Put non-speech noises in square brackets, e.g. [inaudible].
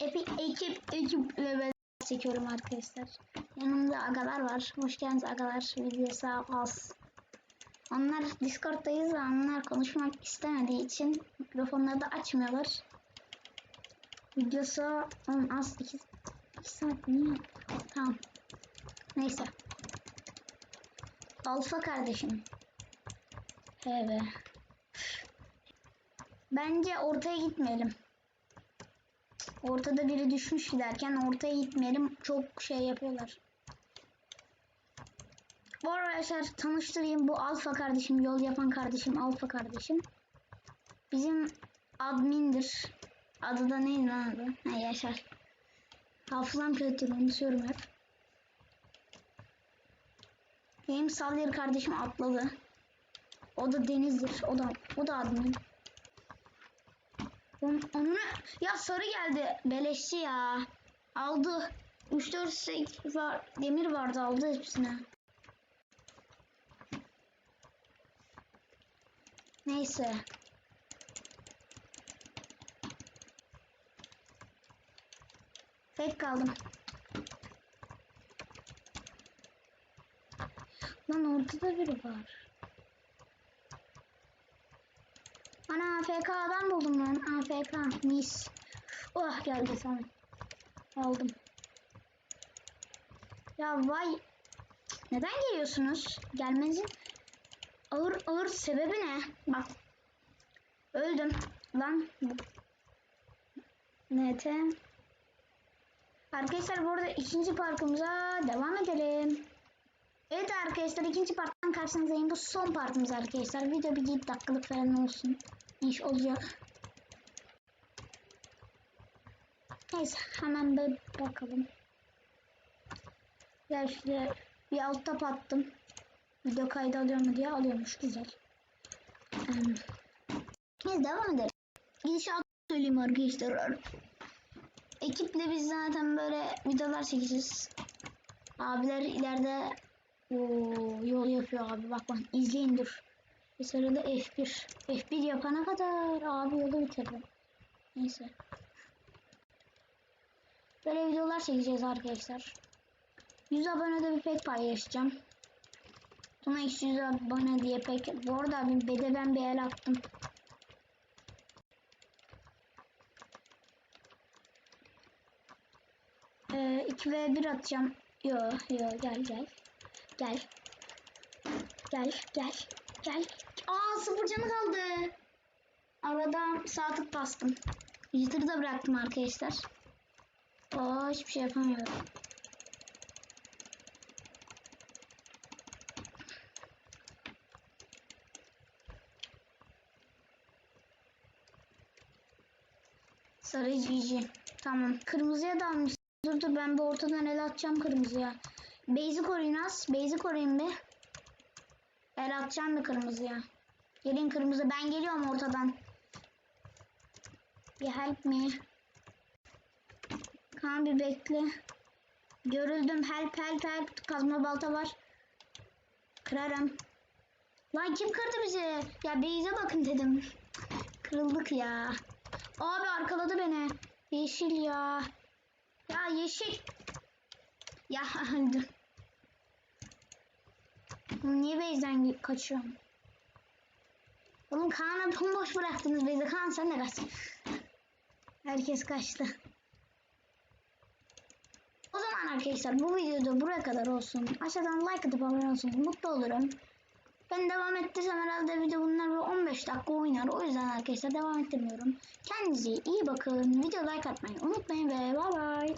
ekip ekip ekip level çekiyorum arkadaşlar. Yanımda agalar var. Hoş geldiniz agalar. Videosu az. Onlar Discord'dayız da onlar konuşmak istemediği için mikrofonları da açmıyorlar. Videosu on az 2 saat niye? Tamam. Neyse. Alfa kardeşim. He be. Bence ortaya gitmeyelim. Ortada biri düşmüş derken ortaya gitmeyelim. Çok şey yapıyorlar. Bu arkadaşlar tanıştırayım. Bu Alfa kardeşim. Yol yapan kardeşim. Alfa kardeşim. Bizim admindir. Adı da neydi lan adı? Ha Yaşar. Hafızam kötü. Unutuyorum hep. Benim Salyer kardeşim atladı. O da Deniz'dir. O da o da admin. Onun, onun ya sarı geldi. Beleşçi ya. Aldı. 3-4 şey var. Demir vardı aldı hepsini. Neyse. Fake kaldım. Lan ortada biri var. Ana AFK adam buldum lan. AFK mis. Oh geldi sana. Aldım. Ya vay. Neden geliyorsunuz? Gelmenizin ağır ağır sebebi ne? Bak. Öldüm. Lan. NT. Arkadaşlar bu arada ikinci parkımıza devam edelim. Evet arkadaşlar ikinci parttan karşınızdayım. Bu son partımız arkadaşlar. Video bir 7 dakikalık falan olsun. İş olacak. Neyse hemen bir bakalım. Ya şöyle bir alt tap. Video kaydı alıyor mu diye alıyormuş güzel. Hmm. Neyse devam edelim. Gidişat söyleyeyim arkadaşlar. Ekiple biz zaten böyle videolar çekeceğiz. Abiler ileride Oo, yol yapıyor abi bak bak izleyin dur. Bir sırada F1. F1 yapana kadar abi yolu bitirdim. Neyse. Böyle videolar çekeceğiz arkadaşlar. 100 abonede bir pek paylaşacağım. Sonra 200 abone diye pek. Bu arada abi bede ben bir el attım. Ee, 2 ve 1 atacağım. Yo yo gel gel. Gel. Gel gel gel. Aa sıfır canı kaldı. Arada sağ tık bastım. Jitter'ı da bıraktım arkadaşlar. Aa hiçbir şey yapamıyorum. Sarı GG. Tamam. Kırmızıya dalmış. Dur dur ben bir ortadan el atacağım kırmızıya. Base'i koruyun az. Base'i koruyun bir. El atacağım bir kırmızıya. Gelin kırmızı. Ben geliyorum ortadan. Bir help me. Kaan bir bekle. Görüldüm. Help help help. Kazma balta var. Kırarım. Lan kim kırdı bizi? Ya base'e bakın dedim. Kırıldık ya. Abi arkaladı beni. Yeşil ya. Ya yeşil. Ya [laughs] öldüm. Niye base'den kaçıyorum? Oğlum Kaan'a bomboş bıraktınız base'e. Kaan sen de kaç. Herkes kaçtı. O zaman arkadaşlar bu videoda buraya kadar olsun. Aşağıdan like atıp abone olsun. Mutlu olurum. Ben devam ettirsem herhalde video bunlar böyle 15 dakika oynar. O yüzden arkadaşlar devam ettirmiyorum. Kendinize iyi bakın. Video like atmayı unutmayın ve bay bay.